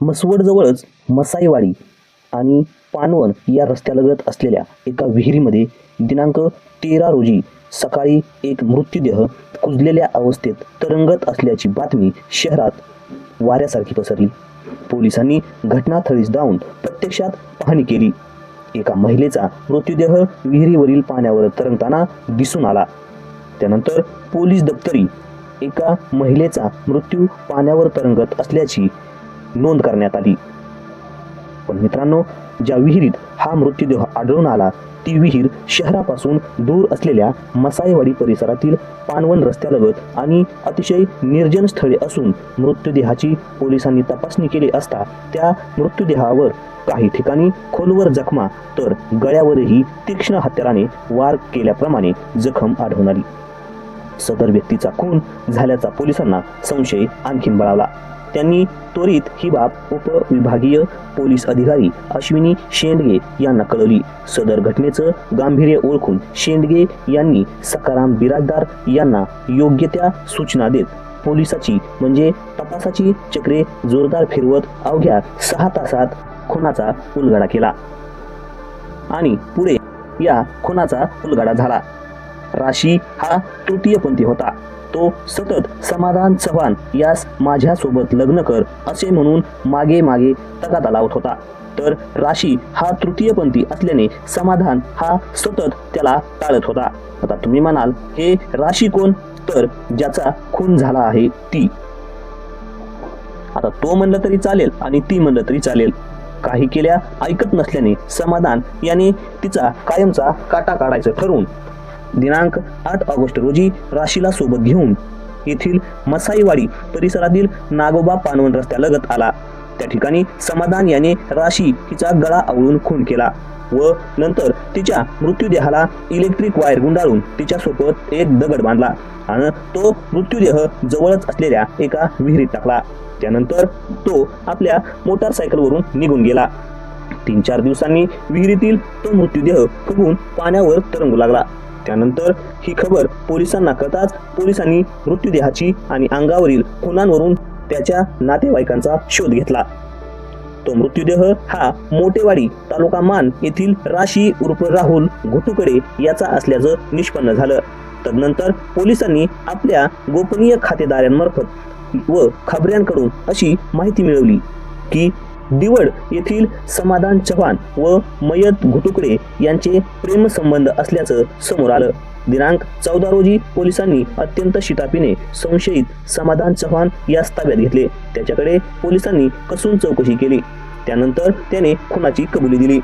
मसवडजवळच मसाईवाडी आणि पानवन या रस्त्यालगत असलेल्या एका विहिरीमध्ये दिनांक तेरा रोजी सकाळी एक मृत्यूदेह कुजलेल्या अवस्थेत तरंगत असल्याची बातमी शहरात वाऱ्यासारखी पसरली. पोलिसांनी घटनास्थळीस जाऊन प्रत्यक्षात पाहणी केली. एका महिलेचा मृत्यूदेह विहिरीवरील पाण्यावर तरंगताना दिसून आला. त्यानंतर पोलीस दप्तरी एका महिलेचा मृत्यू पाण्यावर तरंगत असल्याची नोंद करण्यात आली. पण मित्रांनो ज्या विहिरीत हा मृत्यूदेह आढळून आला ती विहीर शहरापासून दूर असलेल्या मसाईवाडी परिसरातील पानवण रस्त्यालगत आणि अतिशय निर्जन स्थळे असून मृत्यूदेहाची पोलिसांनी तपासणी केली असता त्या मृत्यूदेहावर काही ठिकाणी खोलवर जखमा तर गळ्यावरही तीक्ष्ण हत्याराने वार केल्याप्रमाणे जखम आढळून आली. सदर व्यक्तीचा खून झाल्याचा पोलिसांना संशय आणखीन बळावला. त्यांनी त्वरित ही बाब उपविभागीय पोलीस अधिकारी अश्विनी शेंडगे यांना कळवली. सदर घटनेचं गांभीर्य ओळखून शेंडगे यांनी सकाराम बिराजदार यांना योग्य त्या सूचना देत पोलिसाची म्हणजे तपासाची चक्रे जोरदार फिरवत अवघ्या सहा तासात खुनाचा उलगडा केला. आणि पुढे या खुनाचा उलगडा झाला. राशी हा तृतीयपंथी होता. तो सतत समाधान चव्हाण यास माझ्यासोबत लग्न कर असे म्हणून मागे मागे तगादा लावत होता. तर राशी हा तृतीयपंथी असल्याने समाधान हा सतत त्याला टाळत होता. आता तुम्ही म्हणाल हे राशी कोण? तर ज्याचा खून झाला आहे ती. आता तो म्हणलं तरी चालेल आणि ती म्हणलं तरी चालेल. काही केल्या ऐकत नसल्याने समाधान याने तिचा कायमचा काटा काढायचं ठरवून दिनांक आठ ऑगस्ट रोजी राशीला सोबत घेऊन येथील मसाईवाडी परिसरातील नागोबा पानवण रस्त्यालगत आला. त्या ठिकाणी समाधान याने राशी हिचा गळा आवळून खून केला व नंतर तिच्या मृत्यूदेहाला इलेक्ट्रिक वायर गुंडाळून तिच्यासोबत एक दगड बांधला आणि तो मृत्यूदेह जवळच असलेल्या एका विहिरीत टाकला. त्यानंतर तो आपल्या मोटारसायकलवरून निघून गेला. तीन चार दिवसांनी विहिरीतील तो मृत्यूदेह फुगून पाण्यावर तरंगू लागला. त्यानंतर ही खबर पोलिसांना कळताच पोलिसांनी मृत्यूदेहाची आणि अंगावरील खुनांवरून त्याच्या नातेवाईकांचा शोध घेतला. तो मृत्यूदेह हा मोटेवाडी तालुका मान येथील राशी उर्फ राहुल घुटुकडे याचा असल्याचं निष्पन्न झालं. तदनंतर पोलिसांनी आपल्या गोपनीय खातेदारांमार्फत व खबऱ्यांकडून अशी माहिती मिळवली की दिवड येथील समाधान चव्हाण व मयत घुटुकडे यांचे प्रेमसंबंध असल्याचं समोर आलं. दिनांक चौदा रोजी पोलिसांनी अत्यंत शितापीने संशयित समाधान चव्हाण यास ताब्यात घेतले. त्याच्याकडे पोलिसांनी कसून चौकशी केली. त्यानंतर त्याने खुनाची कबुली दिली.